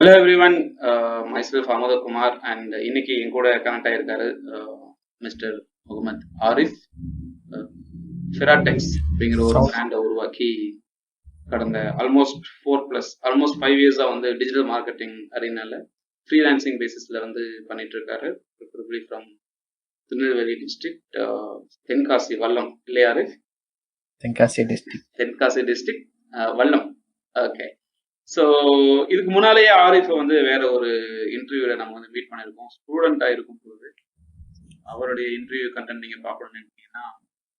Hello everyone myself Amudhakumar and இன்னைக்கு என் கூட கனெக்ட் ஆயிருக்காரு மிஸ்டர் முகமது ஆரிஃப். ஃபிராடெக்ஸ் அப்படிங்கிற ஒரு பிராண்டை உருவாக்கி கடந்த almost four plus almost five இயர்ஸாக வந்து டிஜிட்டல் மார்க்கெட்டிங் அரீனால ஃப்ரீலான்சிங் பேசிஸில் வந்து பண்ணிட்டு இருக்காரு preferably from Tirunelveli district Tenkasi Vallam. இல்லையா Arif? Tenkasi district Tenkasi district Vallam. Okay so இதுக்கு முன்னாலேயே ஆரிஃபை வந்து வேற ஒரு இன்டர்வியூல நம்ம வந்து மீட் பண்ணியிருக்கோம். ஸ்டூடெண்டாக இருக்கும் போது அவருடைய இன்டர்வியூ கண்டென்ட் நீங்கள் பார்க்கணும்னு நினைச்சீங்கன்னா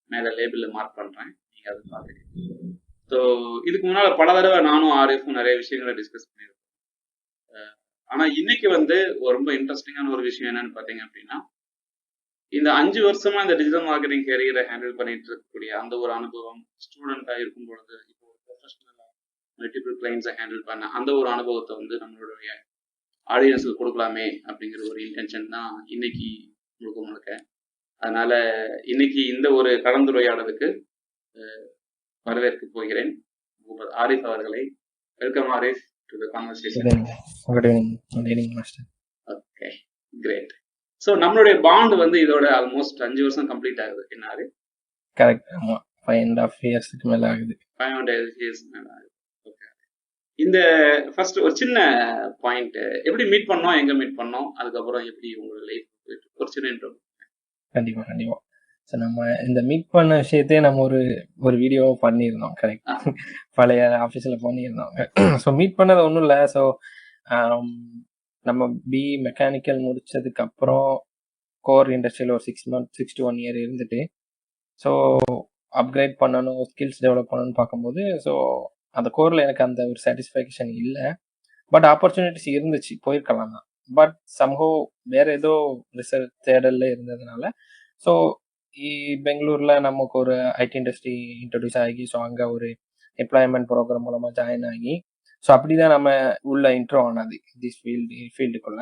மேலே லேபிளில் மார்க் பண்ணுறேன் நீங்கள் அதை பார்த்துக்கீங்க. ஸோ இதுக்கு முன்னால் பல தடவை நானும் ஆரிஃபும் நிறைய விஷயங்களை டிஸ்கஸ் பண்ணியிருக்கோம். ஆனால் இன்னைக்கு வந்து ரொம்ப இன்ட்ரெஸ்டிங்கான ஒரு விஷயம் என்னன்னு பார்த்தீங்க அப்படின்னா இந்த அஞ்சு வருஷமா இந்த டிஜிட்டல் மார்க்கெட்டிங் கேரியரை ஹேண்டில் பண்ணிட்டு இருக்கக்கூடிய அந்த ஒரு அனுபவம் ஸ்டூடெண்டா இருக்கும் பொழுது இப்போ ஒரு ப்ரொஃபஷனலா மல்டிபிள் கிளைண்ட்ஸை ஹேண்டில் பண்ண அந்த ஒரு அனுபவத்தை வந்து நம்மளுடைய ஆடியன்ஸுக்கு கொடுக்கலாமே அப்படிங்கிற ஒரு இன்டென்ஷன் தான் இன்னைக்கு முழுக்க முழுக்க. அதனால இன்னைக்கு இந்த ஒரு கலந்துரையாடலுக்கு வரவேற்க போகிறேன். ஆரிஃப் அவர்களை welcome Arif to the conversation okay great so நம்மளுடைய பாண்ட் வந்து இதோட ஆல்மோஸ்ட் அஞ்சு வருஷம் கம்ப்ளீட் ஆகுது. என்னாரு? கரெக்ட் ஆமா. ஃபைவ் அண்ட் ஆஃப் இயர்ஸ்க்கு மேல ஆகுது. ஃபைவ் ஹண்ட்ரட் இயர்ஸ் ஓகே இந்த ஃபர்ஸ்ட் ஒரு சின்ன பாயிண்ட் எப்படி மீட் பண்ணோம் எங்க மீட் பண்ணோம் அதுக்கப்புறம் எப்படி உங்களோட லைஃப் ஒரு சின்ன intro. கண்டிப்பா கண்டிப்பா. ஸோ நம்ம இந்த மீட் பண்ண விஷயத்தையே நம்ம ஒரு ஒரு வீடியோ பண்ணியிருந்தோம். கரெக்ட். பழைய ஆஃபீஸில் பண்ணியிருந்தோம். ஸோ மீட் பண்ணது ஒன்றும் இல்லை. ஸோ நம்ம பி மெக்கானிக்கல் முடிச்சதுக்கு அப்புறம் கோர் இண்டஸ்ட்ரியில் ஒரு six month six to one year இருந்துட்டு ஸோ அப்கிரேட் பண்ணணும் ஸ்கில்ஸ் டெவலப் பண்ணணும்னு பார்க்கும்போது ஸோ அந்த கோரில் எனக்கு அந்த ஒரு சாட்டிஸ்ஃபேக்ஷன் இல்லை. பட் ஆப்பர்ச்சுனிட்டிஸ் இருந்துச்சு போயிருக்கலாம் தான். பட் சம்ஹோ வேற ஏதோ ரிசர்ச் தேடல்ல இருந்ததுனால ஸோ பெங்களூர்ல நமக்கு ஒரு ஐடி இண்டஸ்ட்ரி இன்ட்ரடியூஸ் ஆகி ஸோ அங்கே ஒரு எம்ப்ளாய்மெண்ட் ப்ரோக்ராம் மூலமாக ஜாயின் ஆகி ஸோ அப்படிதான் நம்ம உள்ள இன்ட்ரோ ஆனது திஸ் ஃபீல்டு ஃபீல்டுக்குள்ள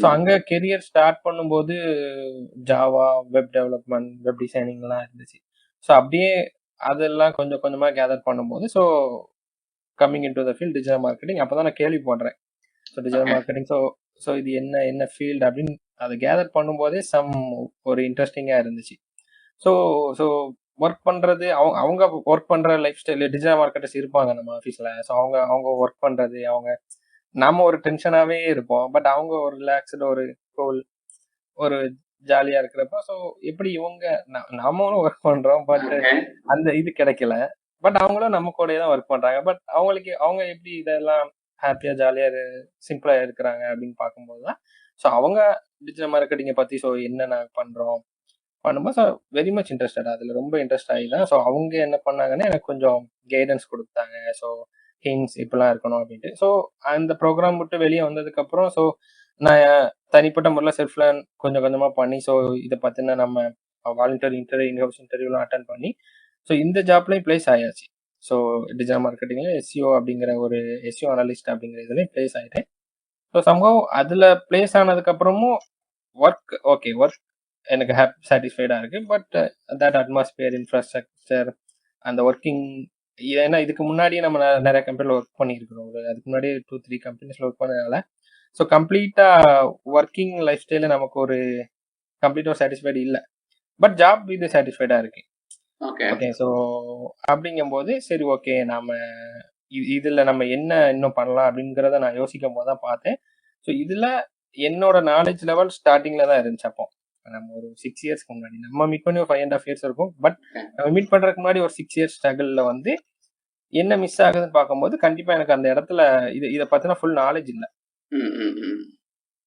ஸோ அங்கே கெரியர் ஸ்டார்ட் பண்ணும்போது ஜாவா வெப் டெவலப்மெண்ட் வெப் டிசைனிங்லாம் இருந்துச்சு. ஸோ அப்படியே அதெல்லாம் கொஞ்சம் கொஞ்சமாக கேதர் பண்ணும்போது so coming in to the field digital marketing அப்போ தான் நான் கேள்விப்படுறேன் so digital. Marketing so so இது என்ன என்ன ஃபீல்டு அப்படின்னு அதை கேதர் பண்ணும்போதே சம் ஒரு இன்ட்ரெஸ்டிங்காக இருந்துச்சு. ஸோ ஸோ ஒர்க் பண்ணுறது அவங்க அவங்க ஒர்க் பண்ணுற லைஃப் ஸ்டைல் டிஜிட்டல் மார்க்கெட்டர்ஸ் இருப்பாங்க நம்ம ஆஃபீஸில் ஸோ அவங்க அவங்க ஒர்க் பண்ணுறது அவங்க நாம ஒரு டென்ஷனாகவே இருப்போம். பட் அவங்க ஒரு ரிலாக்ஸ்டு ஒரு கோல் ஒரு ஜாலியாக இருக்கிறப்ப ஸோ எப்படி இவங்க நாமளும் ஒர்க் பண்ணுறோம் பட். அந்த இது கிடைக்கல. பட் அவங்களும் நம்ம கூட தான் ஒர்க் பண்றாங்க. பட் அவங்களுக்கு அவங்க எப்படி இதெல்லாம் ஹாப்பியா ஜாலியா சிம்பிளா இருக்கிறாங்க அப்படின்னு பார்க்கும்போது தான் ஸோ அவங்க டிஜிட்டல் மார்க்கெட்டிங்கை பத்தி ஸோ என்ன நாங்கள் பண்றோம்? பண்ணும்போது ஸோ வெரி மச் இன்ட்ரெஸ்டட் அதில் ரொம்ப இன்ட்ரெஸ்ட் ஆகி தான் ஸோ அவங்க என்ன பண்ணாங்கன்னா எனக்கு கொஞ்சம் கைடன்ஸ் கொடுத்தாங்க. ஸோ ஹின்ஸ் இப்படிலாம் இருக்கணும் அப்படின்ட்டு. ஸோ அந்த ப்ரோக்ராம் விட்டு வெளியே வந்ததுக்கப்புறம் ஸோ நான் தனிப்பட்ட முறையில் செல்ஃப் லேர்ன் கொஞ்சம் கொஞ்சமாக பண்ணி ஸோ இதை பற்றின நம்ம வாலண்டியர் இன்டர்வியூ இன்ஹவுஸ் இன்டர்வியூலாம் அட்டன் பண்ணி ஸோ இந்த ஜாப்லையும் பிளேஸ் ஆயாச்சு. ஸோ டிஜிட்டல் மார்க்கெட்டிங்கில் எஸ்சிஓ அப்படிங்கிற ஒரு எஸ்சிஓ அனலிஸ்ட் அப்படிங்கிற இதுலேயும் பிளேஸ் ஆகிட்டேன் ஸோ சம்பவம் அதில் பிளேஸ் ஆனதுக்கப்புறமும் ஒர்க் ஓகே ஒர்க் எனக்கு ஹாப் சாட்டிஸ்ஃபைடாக இருக்கு. பட் தட் அட்மாஸ்பியர் இன்ஃப்ராஸ்ட்ரக்சர் அந்த ஒர்க்கிங் ஏன்னா இதுக்கு முன்னாடியே நம்ம நிறைய கம்பெனியில் ஒர்க் பண்ணியிருக்கிறோம் ஒரு அதுக்கு முன்னாடியே டூ த்ரீ கம்பெனிஸில் ஒர்க் பண்ணதுனால. ஸோ கம்ப்ளீட்டாக ஒர்க்கிங் லைஃப் ஸ்டைலில் நமக்கு ஒரு கம்ப்ளீட்டாக சாட்டிஸ்ஃபைடு இல்லை. பட் ஜாப் இது சாட்டிஸ்ஃபைடாக இருக்கு. ஓகே ஸோ அப்படிங்கும்போது சரி ஓகே நாம இதுல நம்ம என்ன இன்னும் பண்ணலாம் அப்படிங்கிறத நான் யோசிக்கும் போது தான் பார்த்தேன். ஸோ இதுல என்னோட நாலேஜ் லெவல் ஸ்டார்டிங்ல தான் இருந்துச்சு அப்போ. நம்ம ஒரு சிக்ஸ் இயர்ஸ்க்கு முன்னாடி நம்ம மீட் பண்ணி ஒரு ஃபைவ் அண்ட் ஆஃப் இயர்ஸ் இருக்கும் பட். நம்ம மீட் பண்றதுக்கு முன்னாடி ஒரு சிக்ஸ் இயர்ஸ் ஸ்ட்ரகிள்ல வந்து என்ன மிஸ் ஆகுதுன்னு பார்க்கும்போது கண்டிப்பா எனக்கு அந்த இடத்துல இது இதை பத்தின ஃபுல் நாலேஜ் இல்லை.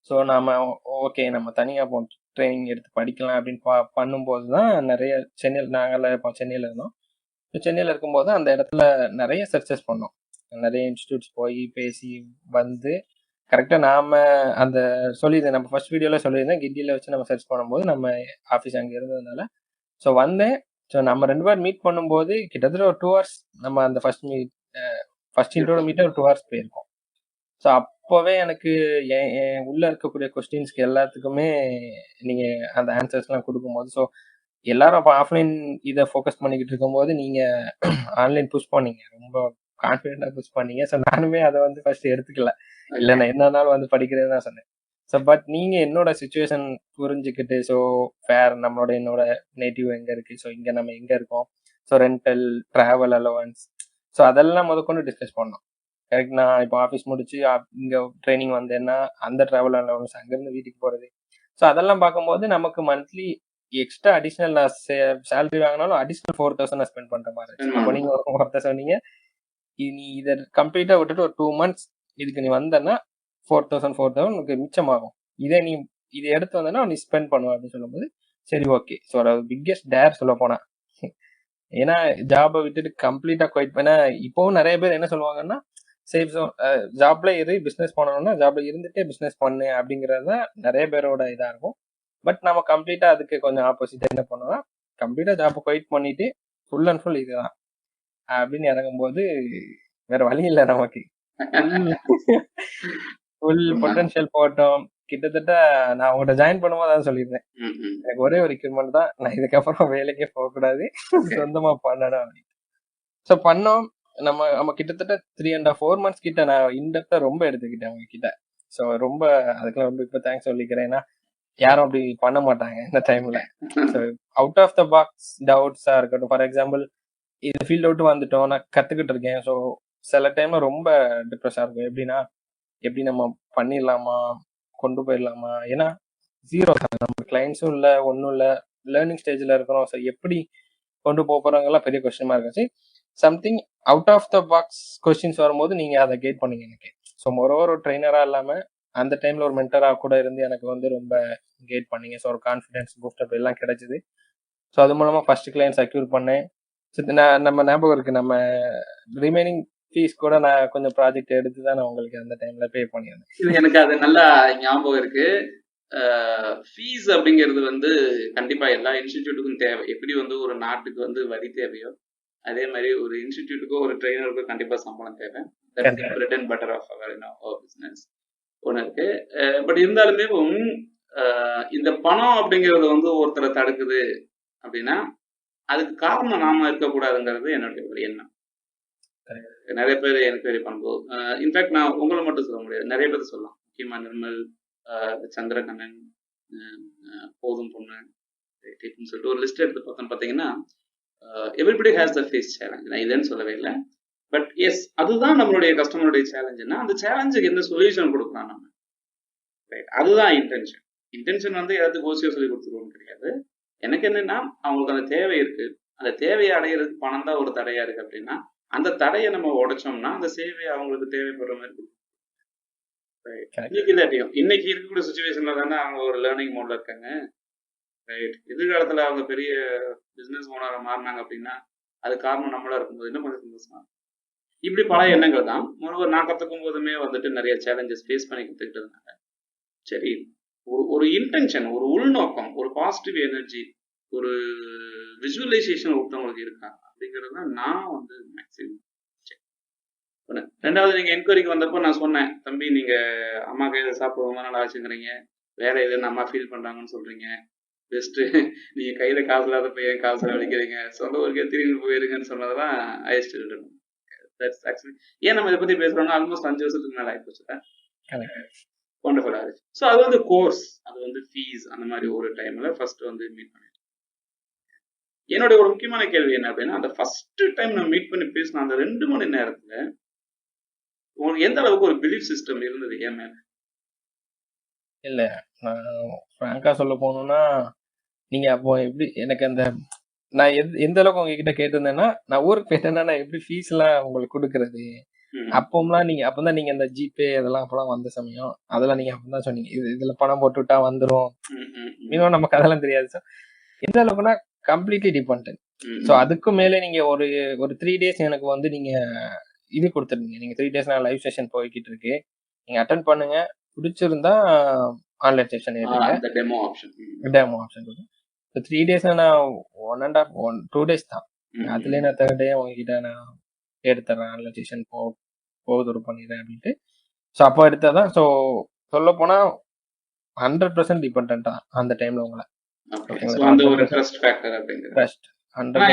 ஸோ நாம ஓகே நம்ம தனியாக போ ட்ரைனிங் எடுத்து படிக்கலாம் அப்படின்னு பா பண்ணும்போது தான் நிறைய சென்னையில் நாங்களாம் இப்போ சென்னையில் இருந்தோம் ஸோ சென்னையில் இருக்கும்போது அந்த இடத்துல நிறைய சர்ச்சஸ் பண்ணோம் நிறைய இன்ஸ்டியூட்ஸ் போய் பேசி வந்து கரெக்டாக நாம அந்த சொல்லியிருந்தேன் நம்ம ஃபர்ஸ்ட் வீடியோவில் சொல்லியிருந்தேன் கிட்டியில் வச்சு நம்ம சர்ச் பண்ணும்போது நம்ம ஆஃபீஸ் அங்கே இருந்ததுனால. ஸோ வந்தேன். ஸோ நம்ம ரெண்டு பேர் மீட் பண்ணும்போது கிட்டத்தட்ட ஒரு டூ ஹவர்ஸ் நம்ம அந்த ஃபர்ஸ்ட் மீட் ஃபர்ஸ்ட் இன்டோட மீட்டே ஒரு டூ ஹவர்ஸ் போயிருக்கோம். ஸோ அப்போவே எனக்கு என் என் உள்ள இருக்கக்கூடிய கொஸ்டின்ஸ்க்கு எல்லாத்துக்குமே நீங்கள் அந்த ஆன்சர்ஸ்லாம் கொடுக்கும்போது ஸோ எல்லாரும் அப்போ ஆஃப்லைன் இதை ஃபோக்கஸ் பண்ணிக்கிட்டு இருக்கும்போது நீங்கள் ஆன்லைன் புஷ் பண்ணீங்க. ரொம்ப கான்ஃபிடென்ட்டா புஷ் பண்ணீங்க. ஸோ நானுமே அதை வந்து ஃபர்ஸ்ட் எடுத்துக்கல. இல்லை நான் என்னன்னாலும் வந்து படிக்கிறேன்னு தான் சொன்னேன். ஸோ பட் நீங்க என்னோட சுச்சுவேஷன் புரிஞ்சுக்கிட்டு ஸோ ஃபேர் நம்மளோட என்னோட நேட்டிவ் எங்க இருக்கு? ஸோ இங்க நம்ம எங்க இருக்கோம்? So rental travel allowance so அதெல்லாம் முதற்கொண்டு டிஸ்கஸ் பண்ணோம். கரெக்ட் நான் இப்போ ஆஃபீஸ் முடிச்சு இங்க ட்ரைனிங் வந்தேன்னா அந்த டிராவல் அலவன்ஸ் அங்கேருந்து வீட்டுக்கு போறது. ஸோ அதெல்லாம் பார்க்கும்போது நமக்கு மந்த்லி எக்ஸ்ட்ரா அடிஷ்னல் நான் சேலரி வாங்கினாலும் அடிஷ்னல் ஃபோர் தௌசண்ட் நான் ஸ்பெண்ட் பண்ற மாதிரி Spend இருந்துச்சு. அப்போ நீங்க ஒரு ஒருத்தர் சொன்னீங்க நீ இதை கம்ப்ளீட்டாக விட்டுட்டு ஒரு டூ மந்த்ஸ் இதுக்கு நீ வந்தன்னா ஃபோர் தௌசண்ட் ஃபோர் தௌசண்ட் உனக்கு மிச்சமாகும். இதே நீ இதை எடுத்து வந்தனா நீ ஸ்பெண்ட் பண்ணுவ அப்படின்னு சொல்லும்போது சரி ஓகே ஸோ ஒரு பிக்கெஸ்ட் டேர் சொல்ல போனா. ஏன்னா ஜாபை விட்டுட்டு கம்ப்ளீட்டாக குவைட் பண்ண இப்போவும் நிறைய பேர் என்ன சொல்லுவாங்கன்னா சேஃப் ஜோன் ஜாப்ல இரு பிஸ்னஸ் பண்ணணும்னா ஜாப்ல இருந்துட்டே பிஸ்னஸ் பண்ணு அப்படிங்கறது தான் நிறைய பேரோட இதாக இருக்கும். பட் நம்ம கம்ப்ளீட்டாக அதுக்கு கொஞ்சம் ஆப்போசிட் என்ன பண்ணோம்னா கம்ப்ளீட்டாக ஜாப்பை குவைட் பண்ணிட்டு ஃபுல் அண்ட் ஃபுல் இதுதான். அப்படின்னு இறங்கும்போது வேற வழி இல்லை நமக்கு. ஃபுல் பொட்டன்ஷியல் போட்டோம். கிட்டத்தட்ட நான் உங்கள்கிட்ட ஜாயின் பண்ணும்போது தான் சொல்லியிருந்தேன். எனக்கு ஒரே ஒரு ரெக்யூர்மெண்ட் தான். நான் இதுக்கப்புறம் வேலைக்கே போகக்கூடாது. சொந்தமா பண்ணணும் அப்படின்னு ஸோ பண்ணோம். நம்ம நம்ம கிட்டத்தட்ட த்ரீ அண்ட் ஃபோர் மந்த்ஸ் கிட்ட நான் இன்டெப்தா ரொம்ப எடுத்துக்கிட்டேன் அவங்க கிட்ட ஸோ ரொம்ப அதுக்கெல்லாம் ரொம்ப இப்போ தேங்க்ஸ் சொல்லிக்கிறேன். ஏன்னா யாரும் அப்படி பண்ண மாட்டாங்க இந்த டைம்ல so out of the box டவுட்ஸா இருக்கட்டும். ஃபார் எக்ஸாம்பிள் இது ஃபீல்ட் அவுட் வந்துட்டோம். நான் கத்துக்கிட்டு இருக்கேன். ஸோ சில டைம்ல ரொம்ப டிப்ரெஸ்ஸா இருக்கும். எப்படின்னா எப்படி நம்ம பண்ணிடலாமா? கொண்டு போயிடலாமா? ஏன்னா ஜீரோ நம்ம கிளைண்ட்ஸும் இல்லை ஒன்றும் இல்லை. லேர்னிங் ஸ்டேஜில் இருக்கிறோம். ஸோ எப்படி கொண்டு போக போறாங்கலாம் பெரிய கொஸ்டின் மார்க் ஆச்சு something out of the box questions வரும்போது நீங்க அதை கைட் பண்ணீங்க எனக்கு. ஸோ மொரோவர் ஒரு ட்ரைனரா இல்லாம அந்த டைம்ல ஒரு மென்டரா கூட இருந்து எனக்கு வந்து ரொம்ப கைட் பண்ணீங்க. ஸோ ஒரு கான்ஃபிடன்ஸ் பூஸ்டப் எல்லாம் கிடைச்சிது. ஸோ அது மூலமா ஃபர்ஸ்ட் கிளைண்ட் செக்யூர் பண்ணேன். நம்ம ஞாபகம் இருக்கு. நம்ம ரிமைனிங் ஃபீஸ் கூட நான் கொஞ்சம் ப்ராஜெக்ட் எடுத்து தான் நான் உங்களுக்கு அந்த டைம்ல பே பண்ணியிருந்தேன். இது எனக்கு அது நல்லா ஞாபகம் இருக்கு. ஃபீஸ் அப்படிங்கிறது வந்து கண்டிப்பா எல்லா இன்ஸ்டிடியூட்டுக்கும் தேவை. எப்படி வந்து ஒரு நாட்டுக்கு வந்து வரி தேவையோ அதே மாதிரி ஒரு இன்ஸ்டிடியூட்டுக்கோ ஒரு ட்ரெயினருக்கோ கண்டிப்பா சம்பளம் தேவை. Return better of our business ஒன்று இருக்கு. பட் இருந்தாலுமே இந்த பணம் அப்படிங்கிறது வந்து ஒருத்தரை தடுக்குது அப்படின்னா அதுக்கு காரணம் நாம இருக்கக்கூடாதுங்கிறது என்னுடைய ஒரு எண்ணம். நிறைய பேர் என்கொயரி பண்ணும்போது இன்ஃபேக்ட் நான் உங்களை மட்டும் சொல்ல முடியாது நிறைய பேர் சொல்லலாம். முக்கியமா நிர்மல் சந்திரகண்ணன் போதும் பொண்ணு இப்படின்னு சொல்லிட்டு ஒரு லிஸ்ட் எடுத்து பார்த்தோம் பார்த்தீங்கன்னா everybody has the face challenge நான் இல்லைன்னு சொல்லவே இல்லை. பட் எஸ் அதுதான் நம்மளுடைய கஸ்டமருடைய சேலஞ்சுன்னா அந்த சேலஞ்சுக்கு என்ன சொல்யூஷன் கொடுக்கலாம் நம்ம. ரைட் அதுதான் இன்டென்ஷன் இன்டென்ஷன் வந்து எல்லாத்துக்கும் ஓசியோ சொல்லி கொடுத்துருவோம் கிடையாது. எனக்கு என்னன்னா அவங்களுக்கு அந்த தேவை இருக்கு. அந்த தேவையை அடையிறதுக்கு பணம் தான் ஒரு தடையா இருக்கு அப்படின்னா அந்த தடையை நம்ம உடைச்சோம்னா அந்த சேவையை அவங்களுக்கு தேவைப்படுற மாதிரி. Correct. இன்னைக்கு இல்லாட்டியும் இன்னைக்கு இருக்கக்கூடிய சுச்சுவேஷன்ல தானே அவங்க ஒரு லேர்னிங் மோட்ல இருக்காங்க. ரைட் எதிர்காலத்துல அவங்க பெரிய பிசினஸ் ஓனரா மாறினாங்க அப்படின்னா அது காரணம் நம்மளா இருக்கும்போது இன்னும் கொஞ்சம் சந்தோஷமா இருக்கும். இப்படி பல எண்ணங்கள் தான். ஒரு நான் கத்துக்கும் போதுமே வந்துட்டு நிறைய சேலஞ்சஸ் ஃபேஸ் பண்ணி கத்துக்கிட்டதுனால சரி ஒரு ஒரு இன்டென்ஷன் ஒரு உள்நோக்கம் ஒரு பாசிட்டிவ் எனர்ஜி ஒரு விஜுவலைசேஷன் ஒருத்தவங்களுக்கு இருக்கா? அப்படிங்கிறது தான் நான் வந்து மேக்ஸிமம் ரெண்டாவது நீங்க என்கொயரிக்கு வந்தப்போ நான் சொன்னேன் தம்பி நீங்க அம்மா கையில சாப்பிடுவோம் நல்லா வச்சுக்கிறீங்க வேற எதுன்னு அம்மா ஃபீல் பண்றாங்கன்னு சொல்றீங்க. பெஸ்ட் நீங்க கையில காசு இல்லாத பையன் காசு செலவழிக்கிறீங்க சொந்த ஊருக்கே திரும்பி போயிருங்கன்னு சொன்னதெல்லாம் தட்ஸ் ஆக்சுவலி ஏன் நம்ம இதை பத்தி பேசுறோம்னா ஆல்மோஸ்ட் அஞ்சு வருஷத்துக்கு மேல ஆயிப்போச்சு ஒண்டர்ஃபுல் ஆச்சு ஸோ அது வந்து கோர்ஸ் அது வந்து ஃபீஸ் அந்த மாதிரி ஒரு டைமில் ஃபர்ஸ்ட் வந்து மீட் பண்ணி. என்னுடைய ஒரு முக்கியமான கேள்வி என்ன அப்படின்னா அந்த ஃபர்ஸ்ட் டைம் நான் மீட் பண்ணி பேசின அந்த ரெண்டு மணி நேரத்தில் உங்களுக்கு எந்த அளவுக்கு ஒரு பிலீஃப் சிஸ்டம் இருந்தது ஏன் மேலே? இல்ல நான் ஃப்ராங்காக சொல்ல போனோம்னா நீங்கள் அப்போ எப்படி எனக்கு அந்த நான் எந்த எந்த அளவுக்கு உங்ககிட்ட கேட்டிருந்தேன்னா நான் ஊருக்கு போயிட்டேன்னா நான் எப்படி ஃபீஸ் எல்லாம் உங்களுக்கு கொடுக்கறது? அப்போம்லாம் நீங்க அப்பதான் நீங்க இந்த ஜிபே இதெல்லாம் அப்பெல்லாம் வந்த சமயம் அதெல்லாம் நீங்க அப்பதான் சொன்னீங்க. இது இதுல பணம் போட்டு விட்டா வந்துரும். இன்னும் நமக்கு அதெல்லாம் தெரியாது. சார் எந்த அளவுக்குன்னா கம்ப்ளீட்லி டிபெண்ட் ஸோ அதுக்கு மேலே நீங்க ஒரு ஒரு த்ரீ டேஸ் எனக்கு வந்து நீங்க இது கொடுத்துருந்தீங்க நீங்க த்ரீ டேஸ் நான் லைவ் செஷன் போய்கிட்டு இருக்கு. நீங்க அட்டன் பண்ணுங்க. பிடிச்சிருந்தா ஆன்லைன் செஷன் அந்த டெமோ ஆப்ஷன் டேமோ ஆப்ஷன் இப்போ த்ரீ டேஸ் நான் one and half one two days தான். அதுலேயே நான் தேர்ட் டே உங்ககிட்ட நான் எடுத்துறேன். ஆன்லைன் செஷன் போ போகுது பண்ணிடுறேன் அப்படின்ட்டு. ஸோ அப்போ எடுத்தாதான் ஸோ சொல்ல போனா ஹண்ட்ரட் பர்சன்ட் டிபெண்டா அந்த டைம்ல உங்களை.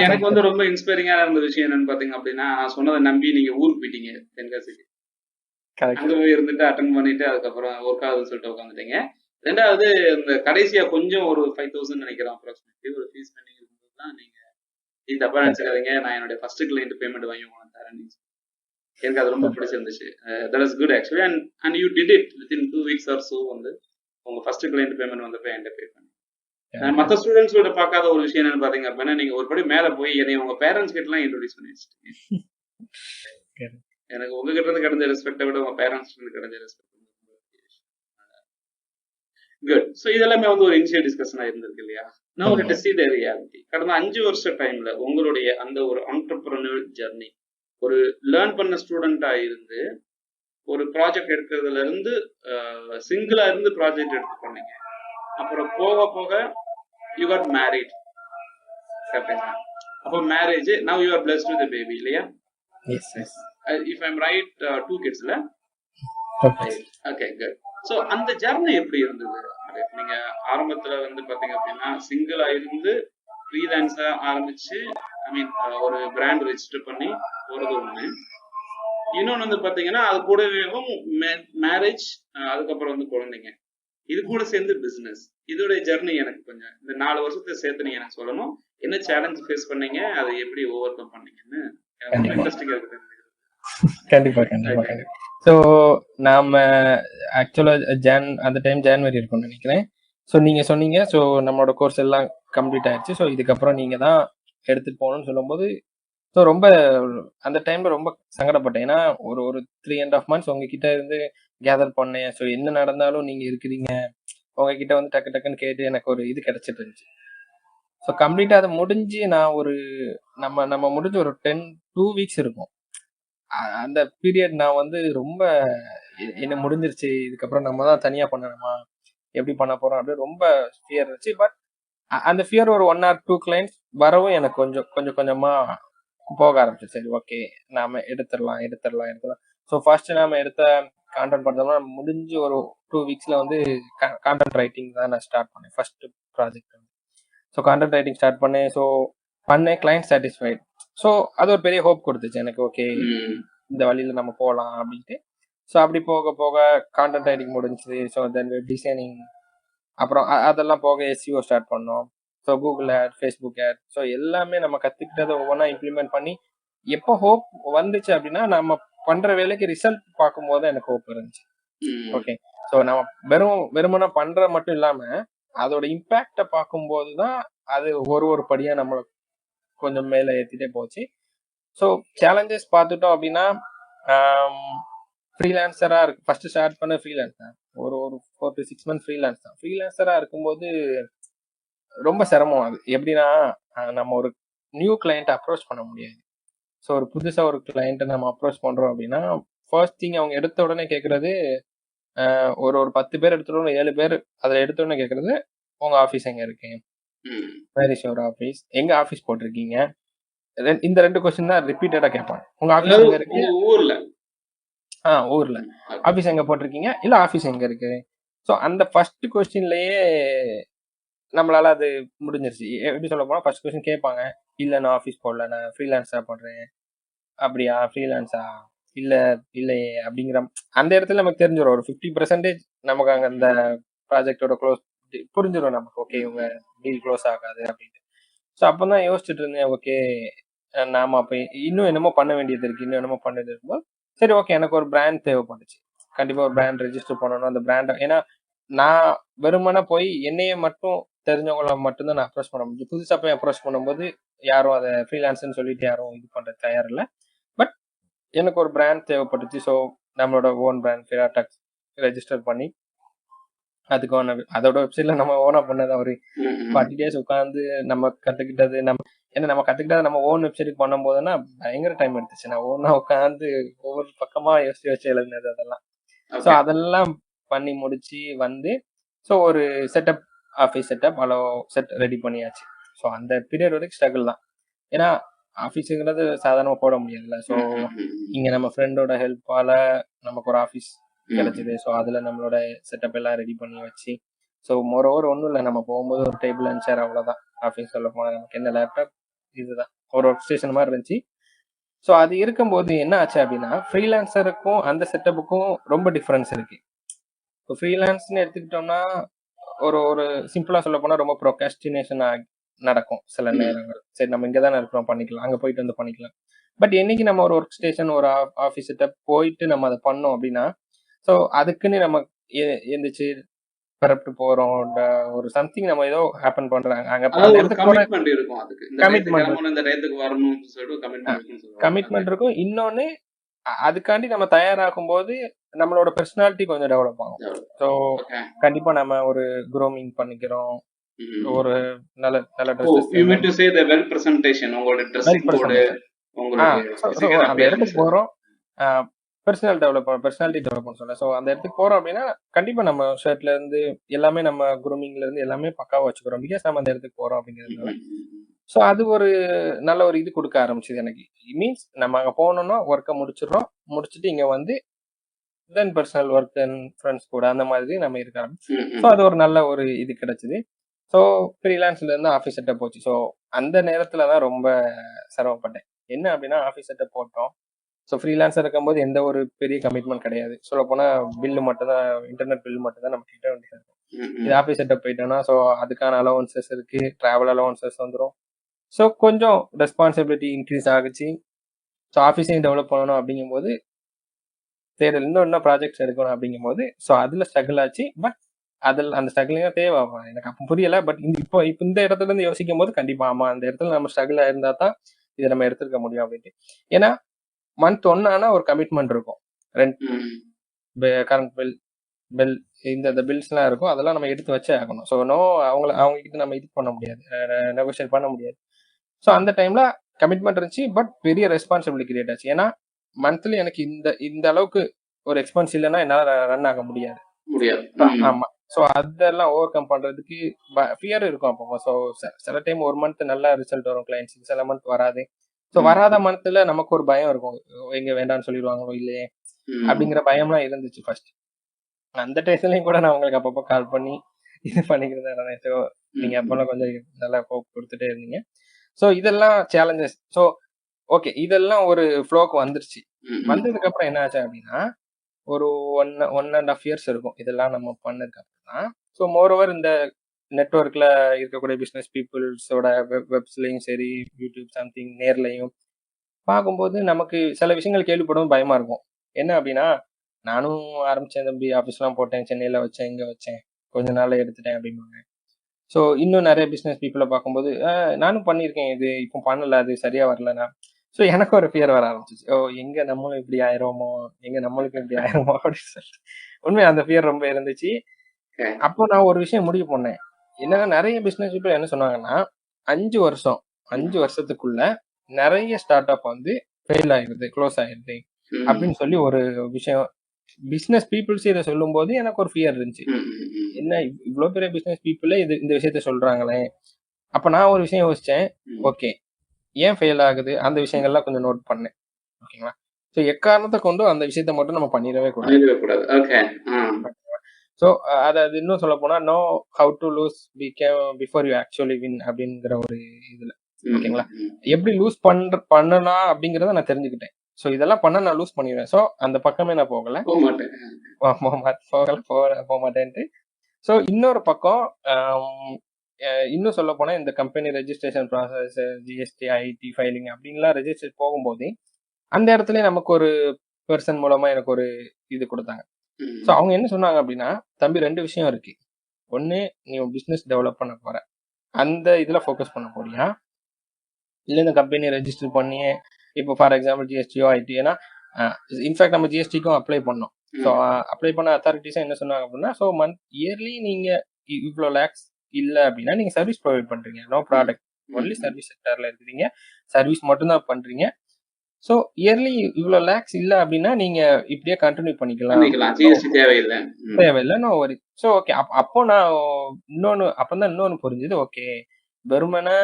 எனக்கு வந்து ரொம்ப இன்ஸ்பைரிங்கா இருந்த விஷயம் என்னன்னு பாத்தீங்க அப்படின்னா நான் சொன்னதை நம்பி நீங்க ஊருக்கு போயிட்டீங்க தென்காசிக்கு. அங்க போய் இருந்துட்டு அட்டன் பண்ணிட்டு அதுக்கப்புறம் ஒர்க் ஆகுதுன்னு சொல்லிட்டு உட்காந்துட்டீங்க ரெண்டாவது இந்த கடைசியா கொஞ்சம் ஒரு ஃபைவ் தௌசண்ட் நினைக்கிறேன் அப்ராக்சிமேட்லி ஒரு ஃபீஸ் பெண்டிங் இருக்கும்போது தான் நீங்க இது தப்பா நினைச்சுக்காதீங்க. நான் என்னுடைய ஃபர்ஸ்ட் கிளைண்ட் பேமெண்ட் வாங்கி உங்களுக்கு தரேன். எனக்கு அது ரொம்ப பிடிச்சிருந்துச்சு. That is good actually and and you did it within two weeks or so வந்து உங்க ஃபர்ஸ்ட் கிளைண்ட் பேமெண்ட் வந்தப்ப என்கிட்ட பே பண்ணி. மத்த ஸ்டூடெண்ட்ஸோட பார்க்காத ஒரு விஷயம் என்னன்னு பாத்தீங்க அப்படின்னா நீங்க ஒரு படி மேல போய் என்னை உங்க பேரண்ட்ஸ் கிட்ட எல்லாம் இன்ட்ரோடியூஸ் பண்ணி எனக்கு உங்ககிட்ட இருந்து கிடைச்ச ரெஸ்பெக்டை விட உங்க பேரண்ட்ஸ் இருந்து கிடைச்ச ரெஸ்பெக்ட் குட் ஸோ இதெல்லாமே வந்து ஒரு இனிஷியல் டிஸ்கஷனா இருந்திருக்கு இல்லையா? நான் ஒரு. டெஸ்ட் த ரியாலிட்டி கடந்த அஞ்சு வருஷ டைம்ல உங்களுடைய அந்த ஒரு ஆண்டர்பிரனர் ஜர்னி ஒரு லேர்ன் பண்ண ஸ்டூடெண்டா இருந்து ஒரு ப்ராஜெக்ட் எடுக்கிறதுல இருந்து சிங்கிளா இருந்து ப்ராஜெக்ட் எடுத்து பண்ணீங்க. அப்புறம் போக போக யூ ஆர் மேரிட் கரெக்டுங்களா அப்போ marriage now you are blessed with baby இல்லையா? இஃப் ஐம் ரைட் டூ கிட்ஸ்ல ஓகே குட் ஸோ அந்த ஜர்னி எப்படி இருந்தது? நீங்க ஆரம்பத்துல வந்து பாத்தீங்க அப்படின்னா சிங்கிளா இருந்து ஃப்ரீலான்ஸா ஆரம்பிச்சு ஐ மீன் ஒரு பிராண்ட் ரெஜிஸ்டர் பண்ணி போறது ஒண்ணு. இன்னொன்னு வந்து பாத்தீங்கன்னா அது கூடவேவும் மேரேஜ் அதுக்கப்புறம் வந்து குழந்தைங்க. இது கூட சேர்ந்து பிசினஸ் இதோட ஜர்னி எனக்கு கொஞ்சம் இந்த நாலு வருஷத்தை சேர்த்து நீங்க எனக்கு சொல்லணும். என்ன சேலஞ்ச் ஃபேஸ் பண்ணீங்க அதை எப்படி ஓவர் கம் பண்ணீங்கன்னு எனக்கு ரொம்ப கண்டிப்பா. இன்ட்ரெஸ்டிங்கா இருக்கு. கண்டிப்பா கண்டிப்பா கண்டிப்பா. ஸோ நாம ஆக்சுவலா ஜான் அந்த டைம் ஜான்வரி இருக்கும்னு நினைக்கிறேன். ஸோ நீங்க சொன்னீங்க ஸோ நம்மளோட கோர்ஸ் எல்லாம் கம்ப்ளீட் ஆயிடுச்சு. ஸோ இதுக்கப்புறம் நீங்க தான் எடுத்துட்டு போகணும்னு சொல்லும்போது ஸோ ரொம்ப அந்த டைம்ல ரொம்ப சங்கடப்பட்டேன். ஏன்னா ஒரு ஒரு த்ரீ அண்ட் ஆஃப் மந்த்ஸ் உங்ககிட்ட இருந்து கேதர் பண்ணேன். ஸோ என்ன நடந்தாலும் நீங்க இருக்கிறீங்க. உங்ககிட்ட வந்து டக்கு டக்குன்னு கேட்டு எனக்கு ஒரு இது கிடைச்சிட்டு இருந்துச்சு. ஸோ கம்ப்ளீட்டாக அதை முடிஞ்சு நான் ஒரு நம்ம நம்ம முடிஞ்சு ஒரு டென் டூ வீக்ஸ் இருக்கும். அந்த பீரியட் நான் வந்து ரொம்ப என்ன முடிஞ்சிருச்சு. இதுக்கப்புறம் நம்ம தான் தனியாக பண்ணணுமா? எப்படி பண்ண போகிறோம் அப்படின்னு ரொம்ப ஃபியர் இருந்துச்சு. பட் அந்த ஃபியர் ஒரு ஒன் ஆர் டூ கிளைண்ட்ஸ் வரவும் எனக்கு கொஞ்சம் கொஞ்சம் கொஞ்சமா போக ஆரம்பிச்சு. சரி ஓகே நாம எடுத்துடலாம் எடுத்துடலாம் எடுத்துடலாம். ஸோ ஃபர்ஸ்ட் நாம எடுத்த கான்டென்ட் பார்த்தோம்னா முடிஞ்சு ஒரு டூ வீக்ஸ்ல வந்து கான்டென்ட் ரைட்டிங் தான் நான் ஸ்டார்ட் பண்ணேன். ஃபர்ஸ்ட் ப்ராஜெக்ட் வந்து. ஸோ கான்டென்ட் ரைட்டிங் ஸ்டார்ட் பண்ணேன். ஸோ பண்ணேன் கிளைண்ட் சாட்டிஸ்ஃபைட் ஸோ அது ஒரு பெரிய ஹோப் கொடுத்துச்சு. எனக்கு ஓகே. இந்த வழியில நம்ம போகலாம் அப்படின்ட்டு. ஸோ அப்படி போக போக கான்டென்ட் ரைட்டிங் முடிஞ்சுது. ஸோ தென் வெப் டிசைனிங் அப்புறம் அதெல்லாம் போக எஸ்சிஓ ஸ்டார்ட் பண்ணோம். So Google ad Facebook ad so எல்லாமே நம்ம கற்றுக்கிட்டதை ஒவ்வொன்றா இம்ப்ளிமெண்ட் பண்ணி எப்போ ஹோப் வந்துச்சு அப்படின்னா நம்ம பண்ற வேலைக்கு ரிசல்ட் பார்க்கும்போது தான் எனக்கு ஹோப் இருந்துச்சு. ஓகே ஸோ நம்ம வெறும் வெறுமனா பண்ற மட்டும் இல்லாம அதோட இம்பேக்டை பார்க்கும்போது தான் அது ஒரு ஒரு படியா நம்மளை கொஞ்சம் மேலே ஏத்திட்டே போச்சு. ஸோ சேலஞ்சஸ் பார்த்துட்டோம் அப்படின்னா ஃப்ரீலான்சரா இருக்கு. ஃபர்ஸ்ட் ஸ்டார்ட் பண்ண ஃப்ரீலான்ஸ் தான் ஒரு ஒரு four to six month freelance தான். ஃப்ரீலான்சரா இருக்கும்போது ரொம்ப சிரமம் அது. எப்படின்னா நம்ம ஒரு நியூ கிளைண்ட் அப்ரோச் பண்ண முடியாது. ஸோ ஒரு புதுசா ஒரு கிளைண்ட்டை நம்ம அப்ரோச் பண்றோம் அப்படின்னா ஃபர்ஸ்ட் திங் அவங்க எடுத்த உடனே கேட்கறது ஒரு ஒரு பத்து பேர் எடுத்த உடனே ஏழு பேர் அதில் எடுத்த உடனே கேட்கறது உங்க ஆஃபீஸ் எங்க இருக்கு? ம். வேர் இஸ் யுவர் ஆஃபீஸ் எங்க ஆஃபீஸ் போட்டிருக்கீங்க? இந்த ரெண்டு கொஸ்டின் தான் ரிப்பீட்டடா கேட்பாங்க. உங்க ஆஃபீஸ் எங்க இருக்கு? ஊர்ல. ஆ ஊர்ல. ஆஃபீஸ் எங்க போட்டிருக்கீங்க? இல்ல ஆஃபீஸ் எங்க இருக்கு? ஸோ அந்த ஃபர்ஸ்ட் கொஸ்டின்லயே நம்மளால அது முடிஞ்சிருச்சு. எப்படி சொல்ல போனா ஃபர்ஸ்ட் கொஸ்டின் கேட்பாங்க. இல்ல நான் ஆஃபீஸ் போடல. நான் ஃப்ரீலான்ஸா பண்றேன் அப்படியா? ஃப்ரீலான்ஸா இல்ல இல்லையே. அப்படிங்கிற அந்த இடத்துல நமக்கு தெரிஞ்சிடும் ஒரு ஃபிஃப்டி பர்சன்டேஜ் நமக்கு அங்க அந்த ப்ராஜெக்டோட க்ளோஸ் புரிஞ்சிடும் நமக்கு. ஓகே இவங்க டீல் க்ளோஸ் ஆகாது. அப்படின்ட்டு. ஸோ அப்போ தான் யோசிச்சுட்டு இருந்தேன். ஓகே நாம அப்போ இன்னும் என்னமோ பண்ண வேண்டியது இருக்கு. இன்னும் என்னமோ பண்ண வேண்டியது இருக்கும்போது சரி ஓகே எனக்கு ஒரு பிராண்ட் தேவைப்பட்டுச்சு. கண்டிப்பா ஒரு பிராண்ட் ரெஜிஸ்டர் பண்ணணும். அந்த பிராண்ட் ஏன்னா நான் வெறுமனே போய் என்னையே மட்டும் தெரிஞ்சவங்கள மட்டும்தான் நான் அப்ரோச் பண்ண முடியும். புதுசா போய் அப்ரோச் பண்ணும்போது யாரும் அதை ஃப்ரீலான்ஸ்னு சொல்லிட்டு யாரும் இது பண்ற தயார் இல்லை. பட் எனக்கு ஒரு பிராண்ட் தேவைப்பட்டுச்சு. ஸோ நம்மளோட ஓன் பிராண்ட் ஃபிராடாக்ஸ் ரெஜிஸ்டர் பண்ணி அதுக்கான அதோட வெப்சைட்ல நம்ம ஓனா பண்ணது ஒரு. ஃபார்ட்டி டேஸ் உட்காந்து நம்ம கத்துக்கிட்டது நம்ம ஏன்னா நம்ம கத்துக்கிட்டது நம்ம ஓன் வெப்சைட் பண்ணும் போதுன்னா பயங்கர டைம் எடுத்துச்சு. நான் ஓனா உட்காந்து ஒவ்வொரு பக்கமா யோசிச்சு யோசிச்சு எழுதுனது அதெல்லாம். ஸோ. அதெல்லாம் பண்ணி முடிச்சு வந்து ஸோ ஒரு செட்டப் ஆஃபீஸ் செட்டப் அளோ செட் ரெடி பண்ணியாச்சு. ஸோ அந்த பீரியட் வரைக்கும் ஸ்ட்ரகிள் தான். ஏன்னா ஆஃபீஸுங்கிறது சாதாரணமாக போட முடியாதுல்ல. ஸோ. இங்க நம்ம ஃப்ரெண்டோட ஹெல்ப்பால நமக்கு ஒரு ஆஃபீஸ். கிடைச்சது. ஸோ அதுல நம்மளோட செட்டப் எல்லாம் ரெடி பண்ணி வச்சு ஸோ மோரோவர் ஒன்றும் இல்லை. நம்ம போகும்போது ஒரு டேபிள் அண்ட் சேர் அவ்வளோதான் ஆஃபீஸ் சொல்ல போனால் நமக்கு என்ன லேப்டாப் இதுதான். ஒரு ஒர்க் ஸ்டேஷன் மாதிரி இருந்துச்சு. ஸோ அது இருக்கும்போது என்ன ஆச்சு அப்படின்னா ஃப்ரீலான்சருக்கும் அந்த செட்டப்புக்கும் ரொம்ப டிஃப்ரென்ஸ் இருக்கு. இப்போ ஃப்ரீலான்ஸ்னு எடுத்துக்கிட்டோம்னா ஒரு ஒரு சிம்பிளா சொல்ல போனா ரொம்ப ப்ரொகாஸ்டினேஷன் நடக்கும் சில. நேரங்கள். சரி நம்ம இங்க தானே இருக்கிறோம் பண்ணிக்கலாம். அங்க போயிட்டு வந்து பண்ணிக்கலாம். பட் என்னைக்கு நம்ம ஒரு ஒர்க் ஸ்டேஷன் ஒரு ஆஃபீஸ் போயிட்டு நம்ம அதை பண்ணோம் அப்படின்னா ஸோ அதுக்குன்னு நம்ம எந்திரிச்சு பரப்பிட்டு போறோம் ஒரு சம்திங் நம்ம ஏதோ ஹேப்பன் பண்றாங்க. அங்க கமிட்மெண்ட் இருக்கும் அதுக்கு. கிளம்பணும், இந்த டயத்துக்கு வரணும்னு சொல்லிட்டு கமிட்மெண்ட் கமிட்மெண்ட் இருக்கும். இன்னொன்னு அதுக்காண்டி நம்ம தயாராகும் போது நம்மளோட பர்சனாலிட்டி கொஞ்சம் டெவலப் ஆகும். ஸோ. கண்டிப்பா நம்ம ஒரு குரோமிங் பண்ணிக்கிறோம். ஒரு நல்ல நல்ல ஓ you dress mean to say the well presentation உங்களோட ட்ரெஸ்ஸிங் கோடு அந்த. இடத்துக்கு போறோம். பர்சனல் டெவலப் பர்சனாலிட்டி டெவலப் சொல்ல ஸோ அந்த இடத்துக்கு போறோம் அப்படின்னா கண்டிப்பா நம்ம ஷர்ட்ல இருந்து எல்லாமே நம்ம குரூமிங்ல இருந்து எல்லாமே பக்காவா வச்சுக்கிறோம். பிகாஸ் நம்ம அந்த இடத்துக்கு போறோம் அப்படிங்கிறதுனால. ஸோ அது ஒரு நல்ல ஒரு இது கொடுக்க ஆரம்பிச்சது எனக்கு. மீன்ஸ் நம்ம அங்க போனோம்னா ஒர்க்கை முடிச்சிடுறோம். முடிச்சுட்டு இங்க வந்து then personal work and friends கூட அந்த மாதிரி நம்ம இருக்க ம். ஸோ அது ஒரு நல்ல ஒரு இது கிடைச்சது. ஸோ ஃப்ரீலான்ஸ்ல இருந்து ஆஃபீஸ் செட்டப் போச்சு. ஸோ அந்த நேரத்துல தான் ரொம்ப சிரமப்பட்டேன். என்ன அப்படின்னா ஆஃபீஸ் செட்டப் போட்டோம். ஸோ ஃப்ரீலான்ஸாக இருக்கும்போது எந்த ஒரு பெரிய கமிட்மெண்ட் கிடையாது. சொல்ல போனா பில்லு மட்டும் தான் இன்டர்நெட் பில் மட்டும் தான் நம்ம கிட்ட வேண்டியது. இது ஆஃபீஸ் செட்டப் போயிட்டோம்னா ஸோ அதுக்கான அலவன்சஸ் இருக்கு. டிராவல் அலவன்சஸ் வந்துடும் ஸோ கொஞ்சம் ரெஸ்பான்சிபிலிட்டி இன்க்ரீஸ் ஆகுச்சு. ஸோ ஆஃபீஸையும் டெவலப் பண்ணணும் அப்படிங்கும்போது சரி இன்னும் இன்னும் ப்ராஜெக்ட்ஸ் எடுக்கணும் அப்படிங்கும்போது ஸோ அதில் ஸ்ட்ரகிள் ஆச்சு. பட் அதில் அந்த ஸ்ட்ரகிளிங்காக தேவை எனக்கு அப்போ புரியல. பட் இப்போ இப்போ இந்த இடத்துல இருந்து யோசிக்கும் போது கண்டிப்பா ஆமா அந்த இடத்துல நம்ம ஸ்ட்ரகிள் ஆயிருந்தா தான் இதை நம்ம எடுத்துருக்க முடியும் அப்படின்ட்டு. ஏன்னா மந்த் ஒன்னானா ஒரு கமிட்மெண்ட் இருக்கும். ரெண்ட். கரண்ட் பில் பில் இந்த இந்த பில்ஸ்லாம் இருக்கும். அதெல்லாம் நம்ம எடுத்து வச்சே ஆகணும். ஸோ நோ அவங்கள அவங்க கிட்ட நம்ம இது பண்ண முடியாது. நெகோஷியேட் பண்ண முடியாது. ஸோ அந்த டைம்ல கமிட்மெண்ட் இருந்துச்சு பட் பெரிய ரெஸ்பான்சிபிலிட்டி கிரியேட் ஆச்சு. ஏன்னா மந்த்லி எனக்கு இந்த இந்த அளவுக்கு ஒரு எக்ஸ்பென்ஸ் இல்லைன்னா என்னால் ரன் ஆக முடியாது. முடியாது. ஆமா. ஸோ அதெல்லாம் ஓவர் கம் பண்றதுக்கு ஃபியர் இருக்கும் அப்போ ஸோ சில டைம் ஒரு மந்த் நல்ல ரிசல்ட் வரும் கிளைண்ட்ஸுக்கு சில மந்த் வராது. ஸோ. வராத மந்த்ல நமக்கு ஒரு பயம் இருக்கும். எங்க வேண்டாம்னு சொல்லிடுவாங்களோ இல்லையே. அப்படிங்கிற பயம்லாம் இருந்துச்சு ஃபர்ஸ்ட் அந்த டேஸ்லயும் கூட நான் உங்களுக்கு அப்பப்போ கால் பண்ணி இது பண்ணிக்கிறதா ஸோ நீங்க அப்பெல்லாம் கொஞ்சம் நல்லா ஹோப் கொடுத்துட்டே இருந்தீங்க. ஸோ இதெல்லாம் சேலஞ்சஸ் ஸோ ஓகே இதெல்லாம் ஒரு ஃப்ளோக்கு வந்துருச்சு. வந்ததுக்கு அப்புறம் என்ன ஆச்சு அப்படின்னா ஒரு one one and half years இருக்கும். இதெல்லாம் நம்ம பண்ணதுக்கு அப்புறம் ஸோ மோரோவர் இந்த நெட்ஒர்க்ல இருக்கக்கூடிய பிஸ்னஸ் பீப்புள்ஸோட வெப் வெப்ஸ்லையும் சரி யூடியூப் சம்திங் நேர்லையும் பார்க்கும்போது நமக்கு சில விஷயங்கள் கேள்விப்படும் பயமா இருக்கும். என்ன அப்படின்னா நானும் ஆரம்பிச்சேன் தம்பி ஆஃபீஸ்லாம் போட்டேன் சென்னையில் வச்சேன் இங்கே வச்சேன் கொஞ்ச நாள்ல எடுத்துட்டேன் அப்படிம்பாங்க. ஸோ இன்னும் நிறைய பிஸ்னஸ் பீப்புளை பார்க்கும்போது "ஆஹ், நானும் பண்ணியிருக்கேன் இது இப்போ பண்ணல அது சரியா வரலனா ஸோ எனக்கு ஒரு ஃபியர் வர ஆரம்பிச்சிச்சு. ஓ எங்க நம்மளும் இப்படி ஆயிரோமோ? எங்க நம்மளுக்கும் இப்படி ஆயிரோமோ? அப்படின்னு சொல்லிட்டு. உண்மையா அந்த ஃபியர் ரொம்ப இருந்துச்சு. அப்போ நான் ஒரு விஷயம் முடிவு பண்ணேன். என்னன்னா நிறைய பிஸ்னஸ் பீப்புள் என்ன சொன்னாங்கன்னா அஞ்சு வருஷம் அஞ்சு வருஷத்துக்குள்ள நிறைய ஸ்டார்ட் அப் வந்து ஃபெயில் ஆயிருது க்ளோஸ் ஆயிருது ம். அப்படின்னு சொல்லி ஒரு விஷயம். பிசினஸ் பீப்புள்ஸ் இதை சொல்லும்போது எனக்கு ஒரு ஃபியர் இருந்துச்சு. என்ன இவ்வளவு பெரிய பிசினஸ் பீப்புளே இது இந்த விஷயத்த சொல்றாங்களே? அப்ப நான் ஒரு விஷயம் யோசிச்சேன். ஓகே ஏன் ஃபெயில் ஆகுது? அந்த விஷயங்கள்லாம் கொஞ்சம் நோட் பண்ணேன். ஓகேங்களா ஸோ எக்காரணத்தை கொண்டு அந்த விஷயத்த மட்டும் நம்ம பண்ணிடவே கூடாது. ஸோ அதை அது இன்னும் சொல்ல போனா no how to lose be before you actually win அப்படிங்கிற ஒரு இதுல. ஓகேங்களா? எப்படி லூஸ் பண்ற பண்ணலாம் அப்படிங்கறத நான் தெரிஞ்சுக்கிட்டேன். ஸோ இதெல்லாம் பண்ண நான் லூஸ் பண்ணிடுவேன் ஸோ அந்த பக்கமே நான் போகல. போகல போக மாட்டேன்ட்டு. ஸோ இன்னொரு பக்கம் இன்னும் சொல்ல போனா இந்த company registration process GST IT filing அப்படின்லாம் ரெஜிஸ்டர் போகும்போது அந்த இடத்துல நமக்கு ஒரு பர்சன் மூலமா எனக்கு ஒரு இது கொடுத்தாங்க. ஸோ அவங்க என்ன சொன்னாங்க அப்படின்னா தம்பி ரெண்டு விஷயம் இருக்கு. ஒன்று நீ பிஸ்னஸ் டெவலப் பண்ண போற. அந்த இதுல ஃபோக்கஸ் பண்ண போறியா? இல்லை இந்த கம்பெனி ரெஜிஸ்டர் பண்ணி இப்போ ஃபார் எக்ஸாம்பிள் ஜிஎஸ்டியோ ஐடி ஏன்னா இன்ஃபேக்ட் நம்ம ஜிஎஸ்டிக்கும் அப்ளை பண்ணோம். ஸோ அப்ளை பண்ண அத்தாரிட்டிஸும் என்ன சொன்னாங்க அப்படின்னா ஸோ மந்த் இயர்லி நீங்க இவ்வளோ லேக்ஸ் இல்லை அப்படின்னா நீங்க சர்வீஸ் ப்ரொவைட் பண்றீங்க. நோ ப்ராடக்ட் ஒன்லி சர்வீஸ் செக்டர்ல இருக்கிறீங்க. சர்வீஸ் மட்டும்தான் பண்றீங்க. ஸோ இயர்லி இவ்வளோ லேக்ஸ் இல்லை அப்படின்னா நீங்க இப்படியே கண்டினியூ பண்ணிக்கலாம். தேவையில்லை. தேவையில்லை நோ வரி ஸோ ஓகே அப்போ நான் இன்னொன்று அப்பதான் இன்னொன்று புரிஞ்சுது. ஓகே வெறுமனே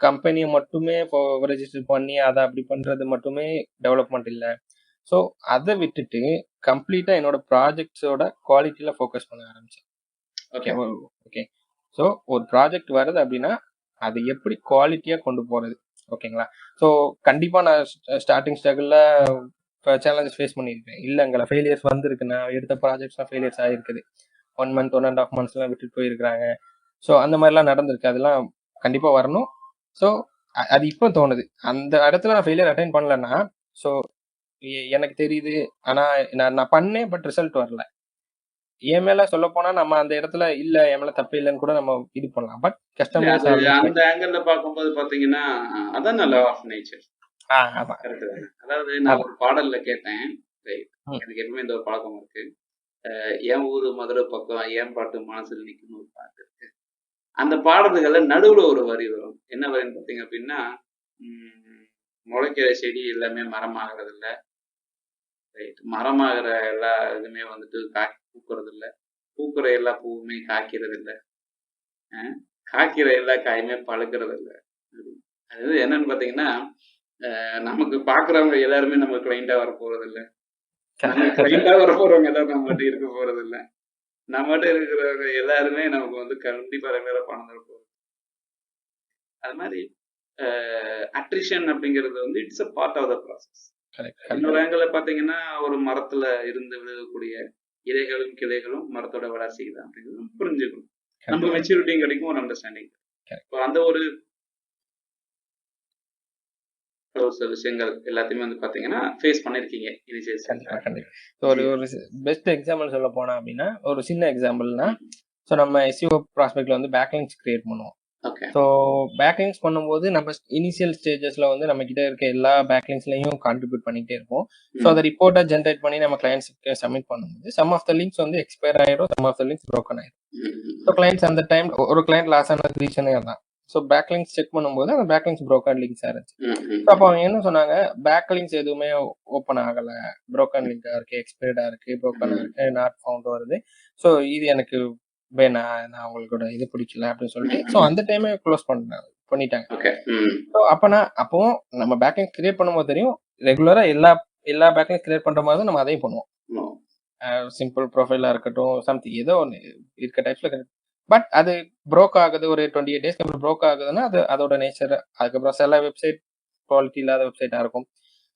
கம்பெனியை மட்டுமே இப்போ ரெஜிஸ்டர் பண்ணி அதை அப்படி பண்றது மட்டுமே டெவலப்மெண்ட் இல்லை. ஸோ அதை விட்டுட்டு கம்ப்ளீட்டா என்னோட ப்ராஜெக்ட்ஸோட குவாலிட்டியில ஃபோக்கஸ் பண்ண ஆரம்பிச்சேன். ஓகே ஓகே ஸோ ஒரு ப்ராஜெக்ட் வருது அப்படின்னா அது எப்படி குவாலிட்டியா கொண்டு போறது? ஓகேங்களா? ஸோ கண்டிப்பாக நான் ஸ்டார்டிங் ஸ்ட்ரகிளில் சேலஞ்சஸ் ஃபேஸ் பண்ணியிருக்கேன் இல்லைங்களா ஃபெயிலியர்ஸ் வந்திருக்கு நான் எடுத்த ப்ராஜெக்ட்ஸ்லாம் ஃபெயிலியர்ஸ் ஆகிருக்குது one month one and half மந்த்ஸ்லாம் விட்டுட்டு போயிருக்கிறாங்க. ஸோ அந்த மாதிரிலாம் நடந்திருக்கு. அதெல்லாம் கண்டிப்பாக வரணும். ஸோ அது இப்போ தோணுது. அந்த இடத்துல நான் ஃபெயிலியர் அட்டைன் பண்ணலன்னா ஸோ எனக்கு தெரியுது. ஆனால் நான் நான் பண்ணேன் பட் ரிசல்ட் வரல. என் மேல சொல்ல போனா நம்ம அந்த இடத்துல இல்ல என் மேல தப்பு இல்லைன்னு கூட நம்ம இது பண்ணலாம். பட் கஸ்டமர்ஸ் அந்த ஆங்கிள் பார்க்கும்போது பாத்தீங்கன்னா அதான் லா ஆஃப் நேச்சர் அதாவது நான் ஒரு பாடல்ல கேட்டேன். எனக்கு எப்பவுமே இந்த ஒரு பழக்கம் இருக்கு. என் ஊரு மதுரை பக்கம் ஏன் பாட்டு மனசுல நிக்கும்னு ஒரு பாட்டு இருக்கு. அந்த பாடல்கள்ல நடுவுல ஒரு வரி வரும். என்ன வரின்னு பாத்தீங்க அப்படின்னா உம், முளைக்கிற செடி எல்லாமே மரமாகிறது இல்ல ரைட் மரமாகிற எல்லா இதுவுமே வந்துட்டு காய் பூக்கிறது இல்லை பூக்கிற எல்லா பூவுமே காய்க்கிறது இல்லை காய்க்கிற எல்லா காயுமே பழுக்கிறது இல்லை அது என்னன்னு பாத்தீங்கன்னா நமக்கு பாக்குறவங்க எல்லாருமே நம்ம கிளைண்டாக வர போகிறது இல்லை கிளைண்டாக வர போறவங்க எல்லாரும் நம்மகிட்ட இருக்க போகிறது இல்லை நம்மகிட்ட இருக்கிறவங்க எல்லாருமே நமக்கு வந்து கண்டிப்பா ரெகுலரா பணம் தர போகிறது அது மாதிரி அட்ரிஷன் அப்படிங்கிறது வந்து it's a part of the process இன்னொரு ஆங்கிள் பாத்தீங்கன்னா ஒரு மரத்துல இருந்து விழுகக்கூடிய இலைகளும் கிளைகளும் மரத்தோட வளர்ச்சிக்கு தான் அப்படிங்கிறது புரிஞ்சுக்கணும். நம்ம மெச்சூரிட்டியும் கிடைக்கும் ஒரு அண்டர்ஸ்டாண்டிங். இப்போ அந்த ஒரு ஒரு சில விஷயங்கள் எல்லாத்தையுமே வந்து பாத்தீங்கன்னா ஃபேஸ் பண்ணிருக்கீங்க இனிஷியல் ஒரு ஒரு பெஸ்ட் எக்ஸாம்பிள் சொல்ல போனா அப்படின்னா ஒரு சின்ன எக்ஸாம்பிள்னா ஸோ நம்ம எஸ்யூஓ ப்ராஸ்பெக்ட்ல வந்து பேக்லிங்ஸ் கிரியேட் பண்ணுவோம். ஸோ பேக்லிங்ஸ் பண்ணும்போது நம்ம இனிஷியல் ஸ்டேஜஸ்ல வந்து நம்ம கிட்ட இருக்க எல்லா பேக்லிங்ஸ்லையும் கான்ட்ரிபியூட் பண்ணிட்டே இருப்போம். ஸோ அதை ரிப்போர்ட்டா ஜென்ரேட் பண்ணி நம்ம கிளைண்ட்ஸ்க்கு சப்மிட் பண்ணும்போது சம் ஆஃப் த லிங்க்ஸ் வந்து எக்ஸ்பயர் ஆயிடும் some of the links broken ஆயிடும் ஸோ கிளைண்ட்ஸ் அந்த டைம் ஒரு கிளைண்ட் லாஸ் ஆன ரீசனே அதான். ஸோ பேக்லிங்ஸ் செக் பண்ணும்போது அந்த பேக்லிங்ஸ் broken லிங்க்ஸ் இருந்துச்சு. ஸோ அப்போ அவங்க என்ன சொன்னாங்க? பேக்லிங்ஸ் எதுவுமே ஓப்பன் ஆகல. Broken லிங்கா இருக்கு எக்ஸ்பயர்டா இருக்கு broken இருக்கு நாட் ஃபவுண்ட் வருது. ஸோ இது எனக்கு வேணாம் நான் அவங்களோட இது பிடிக்கல அப்படின்னு சொல்லிட்டு ஸோ அந்த டைமே க்ளோஸ் பண்ணாங்க பண்ணிட்டாங்க. ஸோ அப்பனா அப்பவும் நம்ம பேக்லிங் கிரியேட் பண்ணும்போது தெரியும் ரெகுலரா எல்லா எல்லா பேக்லிங் கிரியேட் பண்ற மாதிரி நம்ம அதையும் பண்ணுவோம். சிம்பிள் ப்ரொஃபைலா இருக்கட்டும் சம்திங் ஏதோ ஒன்று இருக்க டைப்ஸ்ல பட் அது ப்ரோக் ஆகுது ஒரு டுவெண்ட்டி எயிட் டேஸ்க்கு அப்புறம் ப்ரோக் ஆகுதுன்னா அது அதோட நேச்சர் அதுக்கப்புறம் சில வெப்சைட் குவாலிட்டி இல்லாத வெப்சைட்டா இருக்கும்.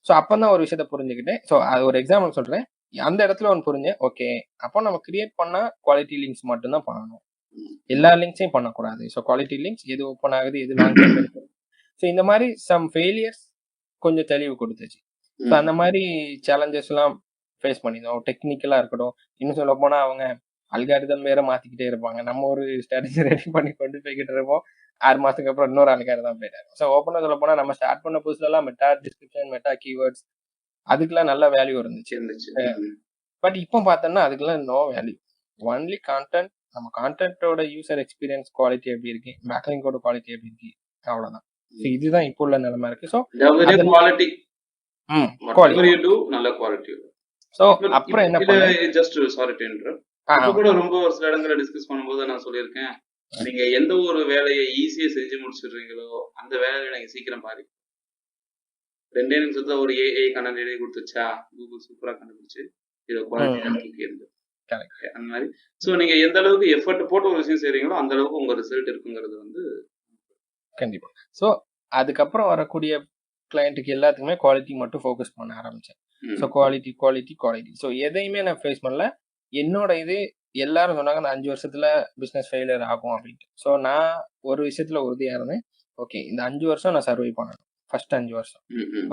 ஸோ அப்போ தான் ஒரு விஷயத்த புரிஞ்சுக்கிட்டேன். ஸோ அது ஒரு எக்ஸாம்பிள் சொல்றேன். அந்த இடத்துல ஒன்று புரிஞ்சேன் ஓகே அப்போ நம்ம கிரியேட் பண்ணா குவாலிட்டி லிங்க்ஸ் மட்டும்தான் பண்ணணும். எல்லா லிங்க்ஸையும் பண்ணக்கூடாது. ஸோ குவாலிட்டி லிங்க்ஸ் எது ஓப்பன் ஆகுது எது லாங் ஸோ இந்த மாதிரி சம் ஃபெயிலியர்ஸ் கொஞ்சம் தெளிவு கொடுத்துச்சு. ஸோ அந்த மாதிரி சேலஞ்சஸ் எல்லாம் ஃபேஸ் பண்ணியிருந்தோம் டெக்னிக்கலா இருக்கட்டும். இன்னும் சொல்ல போனா அவங்க அல்காரிதம் வேற மாத்திக்கிட்டே இருப்பாங்க. நம்ம ஒரு ஸ்ட்ராட்டஜி ரெடி பண்ணி கொண்டு போய்கிட்டு இருப்போம். ஆறு மாசத்துக்கு அப்புறம் இன்னொரு அல்காரிதம் போயிட்டாரு. ஸோ ஓப்பனா சொல்ல போனா நம்ம ஸ்டார்ட் பண்ண புதுசுல எல்லாம் மெட்டா டிஸ்கிரிப்ஷன் மெட்டா கீவேர்ட்ஸ் அதுக்கெல்லாம் நல்ல வேல்யூ இருந்துச்சு. இருந்துச்சு. பட் இப்போ பார்த்தோம்னா அதுக்கெல்லாம் நோ வேல்யூ ஒன்லி கான்டென்ட் நம்ம கான்டென்ட்டோட யூசர் எக்ஸ்பீரியன்ஸ் குவாலிட்டி எப்படி இருக்கு? பேக்லிங்கோட குவாலிட்டி எப்படி இருக்கு? அவ்வளவுதான். இதுதான் இப்போ உள்ள நிலைமை இருக்கு. ஸோ குவாலிட்டி நல்ல குவாலிட்டி ஸோ அப்புறம் என்ன ஜஸ்ட் சாரி கூட ரொம்ப ஒரு சில இடங்களை டிஸ்கஸ் பண்ணும்போது நான் சொல்லியிருக்கேன். நீங்க எந்த ஒரு வேலையை ஈஸியா செஞ்சு முடிச்சிடுறீங்களோ அந்த வேலையை நீங்க சீக்கிரம் பாரு ரெண்டே நிமிஷத்துல ஒரு ஏஐ கண்ணன் எழுதி கொடுத்துச்சா கூகுள் சூப்பரா கண்டுபிடிச்சு இதை குவாலிட்டி இருந்து. அந்த மாதிரி. சோ நீங்க எந்த அளவுக்கு எஃபர்ட் போட்டு ஒரு விஷயம் செய்றீங்களோ அந்த அளவுக்கு உங்க ரிசல்ட் இருக்குங்கிறது வந்து கண்டிப்பா. ஸோ அதுக்கப்புறம் வரக்கூடிய கிளைண்ட்டுக்கு எல்லாத்துக்குமே குவாலிட்டி மட்டும் ஃபோக்கஸ் பண்ண ஆரம்பிச்சேன். So quality quality quality so எதையுமே நான் ஃபேஸ் பண்ணல. என்னோட இது எல்லாரும் சொன்னாங்க அந்த அஞ்சு வருஷத்துல பிஸ்னஸ் ஃபெயிலியர் ஆகும் அப்படின்ட்டு. ஸோ நான் ஒரு விஷயத்துல உறுதியா இருந்தேன். ஓகே இந்த அஞ்சு வருஷம் நான் சர்வை பண்ணணும். ஃபர்ஸ்ட் அஞ்சு வருஷம்.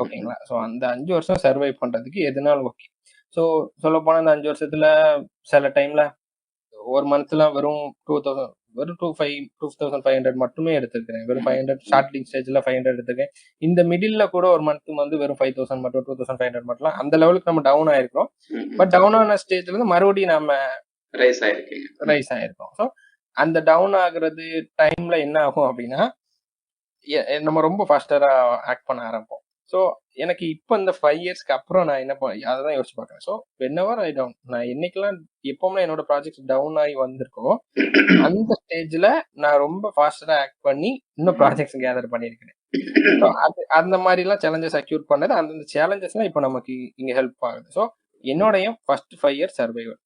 ஓகேங்களா? ஸோ அந்த அஞ்சு வருஷம் சர்வை பண்றதுக்கு எதுனாலும் ஓகே ஸோ சொல்ல போனா இந்த அஞ்சு வருஷத்துல சில டைம்ல ஒரு மந்த்ல வெறும் டூ தௌசண்ட் வெறும் two five two thousand five hundred மட்டுமே எடுத்திருக்கிறேன். வெறும் ஃபைவ் ஹண்ட்ரட் ஸ்டார்டிங் ஸ்டேஜ்ல ஃபைவ் ஹண்ட்ரட் எடுத்திருக்கேன். இந்த மிடில்ல கூட ஒரு மந்த் வந்து வெறும் ஃபைவ் தௌசண்ட் மட்டும் டூ தௌசண்ட் ஃபைவ் ஹண்ட்ரட் மட்டும் அந்த லெவலுக்கு நம்ம டவுன் ஆயிருக்கோம். பட் டவுன் ஆன ஸ்டேஜ்ல இருந்து மறுபடியும் நம்ம ரைஸ் ஆயிருக்கீங்க. ரைஸ் ஆயிருக்கோம். ஸோ அந்த டவுன் ஆகுறது டைம்ல என்ன ஆகும் அப்படின்னா நம்ம ரொம்ப ஃபாஸ்டரா ஆக்ட் பண்ண ஆரம்பிப்போம். ஸோ எனக்கு இப்போ இந்த ஃபைவ் இயர்ஸ்க்கு அப்புறம் நான் என்ன பண்ண அதை தான் யோசிச்சு பார்க்குறேன். ஸோ வென்னவர் ஐ டவுன் நான் என்னைக்கெல்லாம் எப்பவுமே என்னோட ப்ராஜெக்ட் டவுன் ஆகி வந்திருக்கோ அந்த ஸ்டேஜ்ல நான் ரொம்ப ஃபாஸ்டரா ஆக்ட் பண்ணி இன்னும் ப்ராஜெக்ட்ஸ் கேதர் பண்ணியிருக்கிறேன். ஸோ அது அந்த மாதிரிலாம் சேலஞ்சஸ் அக்யூட் பண்ணது அந்தந்த சேலஞ்சஸ்லாம் இப்போ நமக்கு இங்கே ஹெல்ப் ஆகுது. ஸோ என்னோடைய ஃபர்ஸ்ட் ஃபைவ் இயர்ஸ் சர்வைவல்